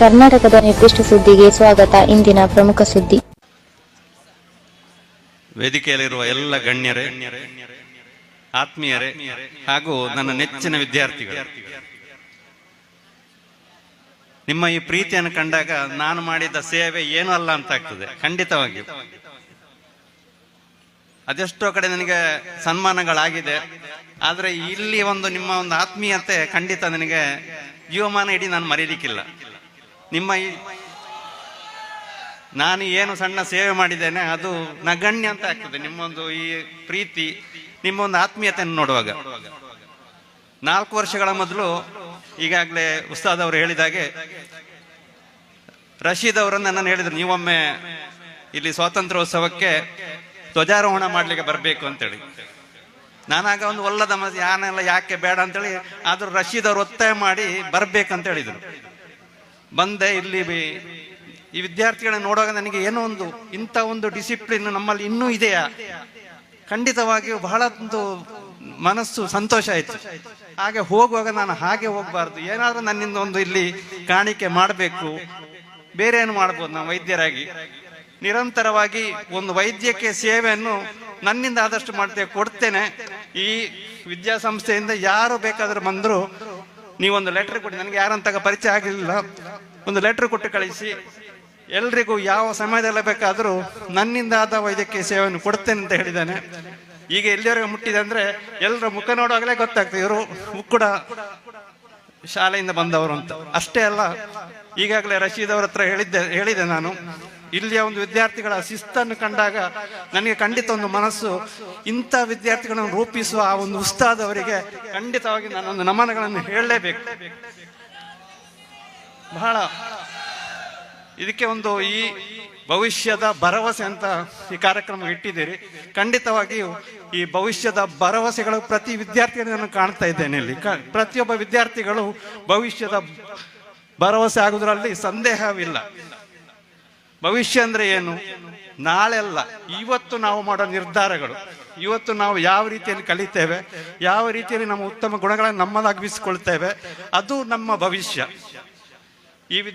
ಕರ್ನಾಟಕದ ನಿರ್ದಿಷ್ಟ ಸುದ್ದಿಗೆ ಸ್ವಾಗತ. ಇಂದಿನ ಪ್ರಮುಖ ಸುದ್ದಿ. ವೇದಿಕೆಯಲ್ಲಿರುವ ಎಲ್ಲ ಗಣ್ಯರೇ, ಆತ್ಮೀಯರೇ ಹಾಗೂ ನನ್ನ ನೆಚ್ಚಿನ ವಿದ್ಯಾರ್ಥಿಗಳು, ನಿಮ್ಮ ಈ ಪ್ರೀತಿಯನ್ನು ಕಂಡಾಗ ನಾನು ಮಾಡಿದ ಸೇವೆ ಏನೂ ಅಲ್ಲ ಅಂತ ಆಗ್ತದೆ ಖಂಡಿತವಾಗಿ ಅದೆಷ್ಟೋ ಕಡೆ ನನಗೆ ಸನ್ಮಾನಗಳಾಗಿದೆ. ಆದ್ರೆ ಇಲ್ಲಿ ಒಂದು ನಿಮ್ಮ ಒಂದು ಆತ್ಮೀಯತೆ ಖಂಡಿತ ನನಗೆ ಜೀವಮಾನ ಇಡೀ ನಾನು ಮರೀಲಿಕ್ಕಿಲ್ಲ. ನಿಮ್ಮ ಈ ನಾನು ಏನು ಸಣ್ಣ ಸೇವೆ ಮಾಡಿದ್ದೇನೆ, ಅದು ನಗಣ್ಯ ಅಂತ ಆಗ್ತದೆ. ನಿಮ್ಮೊಂದು ಈ ಪ್ರೀತಿ, ನಿಮ್ಮೊಂದು ಆತ್ಮೀಯತೆಯನ್ನು ನೋಡುವಾಗ. ನಾಲ್ಕು ವರ್ಷಗಳ ಮೊದಲು ಈಗಾಗಲೇ ಉಸ್ತಾದ್ ಅವರು ಹೇಳಿದಾಗೆ ರಶೀದ್ ಅವರನ್ನು ನನ್ನನ್ನು ಹೇಳಿದ್ರು, ನೀವೊಮ್ಮೆ ಇಲ್ಲಿ ಸ್ವಾತಂತ್ರ್ಯೋತ್ಸವಕ್ಕೆ ಧ್ವಜಾರೋಹಣ ಮಾಡಲಿಕ್ಕೆ ಬರಬೇಕು ಅಂತೇಳಿ. ನಾನಾಗ ಒಂದು ಒಲ್ಲದ ಮನಸ್ಸು, ಯಾನೆಲ್ಲ ಯಾಕೆ ಬೇಡ ಅಂತೇಳಿ, ಆದರೂ ರಶೀದ್ ಅವರು ಒತ್ತಾಯ ಮಾಡಿ ಬರಬೇಕಂತ ಹೇಳಿದ್ರು. ಬಂದೆ ಇಲ್ಲಿ ಈ ವಿದ್ಯಾರ್ಥಿಗಳನ್ನ ನೋಡುವಾಗ ನನಗೆ ಏನೋ ಒಂದು, ಇಂಥ ಒಂದು ಡಿಸಿಪ್ಲಿನ್ ನಮ್ಮಲ್ಲಿ ಇನ್ನೂ ಇದೆಯಾ? ಖಂಡಿತವಾಗಿಯೂ ಬಹಳ ಒಂದು ಮನಸ್ಸು ಸಂತೋಷ ಆಯ್ತು. ಹಾಗೆ ಹೋಗುವಾಗ ನಾನು ಹಾಗೆ ಹೋಗಬಾರ್ದು. ಏನಾದರೂ ನನ್ನಿಂದ ಒಂದು ಇಲ್ಲಿ ಕಾಣಿಕೆ ಮಾಡಬೇಕು. ಬೇರೆ ಏನು ಮಾಡ್ಬೋದು ನಾವು ವೈದ್ಯರಾಗಿ? ನಿರಂತರವಾಗಿ ಒಂದು ವೈದ್ಯಕೀಯ ಸೇವೆಯನ್ನು ನನ್ನಿಂದ ಆದಷ್ಟು ಮಾಡ್ತೇವೆ, ಕೊಡ್ತೇನೆ. ಈ ವಿದ್ಯಾಸಂಸ್ಥೆಯಿಂದ ಯಾರು ಬೇಕಾದರೂ ಬಂದ್ರು ನೀವೊಂದು ಲೆಟರ್ ಕೊಟ್ಟು ನನಗೆ ಯಾರಂತಾಗ ಪರಿಚಯ ಆಗಲಿಲ್ಲ ಒಂದು ಲೆಟರ್ ಕೊಟ್ಟು ಕಳಿಸಿ. ಎಲ್ರಿಗೂ ಯಾವ ಸಮಯದಲ್ಲಿ ಬೇಕಾದರೂ ನನ್ನಿಂದ ಆದ ವೈದ್ಯಕೀಯ ಸೇವೆಯನ್ನು ಕೊಡ್ತೇನೆ ಅಂತ ಹೇಳಿದ್ದಾನೆ. ಈಗ ಎಲ್ಲಿವರೆಗೆ ಮುಟ್ಟಿದೆ ಅಂದ್ರೆ ಎಲ್ಲರ ಮುಖ ನೋಡುವಾಗಲೇ ಗೊತ್ತಾಗ್ತದೆ. ಇವರು ಕೂಡ ಶಾಲೆಯಿಂದ ಬಂದವರು ಅಂತ. ಅಷ್ಟೇ ಅಲ್ಲ, ಈಗಾಗಲೇ ರಶೀದ್ ಅವ್ರ ಹತ್ರ ಹೇಳಿದ್ದೆ ಹೇಳಿದೆ ನಾನು. ಇಲ್ಲಿಯ ಒಂದು ವಿದ್ಯಾರ್ಥಿಗಳ ಶಿಸ್ತನ್ನು ಕಂಡಾಗ ನನಗೆ ಖಂಡಿತ ಒಂದು ಮನಸ್ಸು, ಇಂಥ ವಿದ್ಯಾರ್ಥಿಗಳನ್ನು ರೂಪಿಸುವ ಆ ಒಂದು ಉಸ್ತಾದವರಿಗೆ ಖಂಡಿತವಾಗಿ ನಾನೊಂದು ನಮನಗಳನ್ನು ಹೇಳಲೇಬೇಕು. ಬಹಳ ಇದಕ್ಕೆ ಒಂದು ಈ ಭವಿಷ್ಯದ ಭರವಸೆ ಅಂತ ಈ ಕಾರ್ಯಕ್ರಮ ಇಟ್ಟಿದ್ದೀರಿ. ಖಂಡಿತವಾಗಿಯೂ ಈ ಭವಿಷ್ಯದ ಭರವಸೆಗಳು ಪ್ರತಿ ವಿದ್ಯಾರ್ಥಿಯನ್ನು ನಾನು ಕಾಣ್ತಾ ಇದ್ದೇನೆ ಇಲ್ಲಿ. ಪ್ರತಿಯೊಬ್ಬ ವಿದ್ಯಾರ್ಥಿಗಳು ಭವಿಷ್ಯದ ಭರವಸೆ ಆಗುವುದರಲ್ಲಿ ಸಂದೇಹವಿಲ್ಲ. ಭವಿಷ್ಯ ಅಂದ್ರೆ ಏನು? ನಾಳೆ ಅಲ್ಲ ಇವತ್ತು ನಾವು ಮಾಡೋ ನಿರ್ಧಾರಗಳು. ಇವತ್ತು ನಾವು ಯಾವ ರೀತಿಯಲ್ಲಿ ಕಲಿತೇವೆ? ಯಾವ ರೀತಿಯಲ್ಲಿ ನಮ್ಮ ಉತ್ತಮ ಗುಣಗಳನ್ನು ನಮ್ಮದಾಗಿಸಿಕೊಳ್ತೇವೆ ಅದು ನಮ್ಮ ಭವಿಷ್ಯ. ಈ ವಿದ್ಯಾ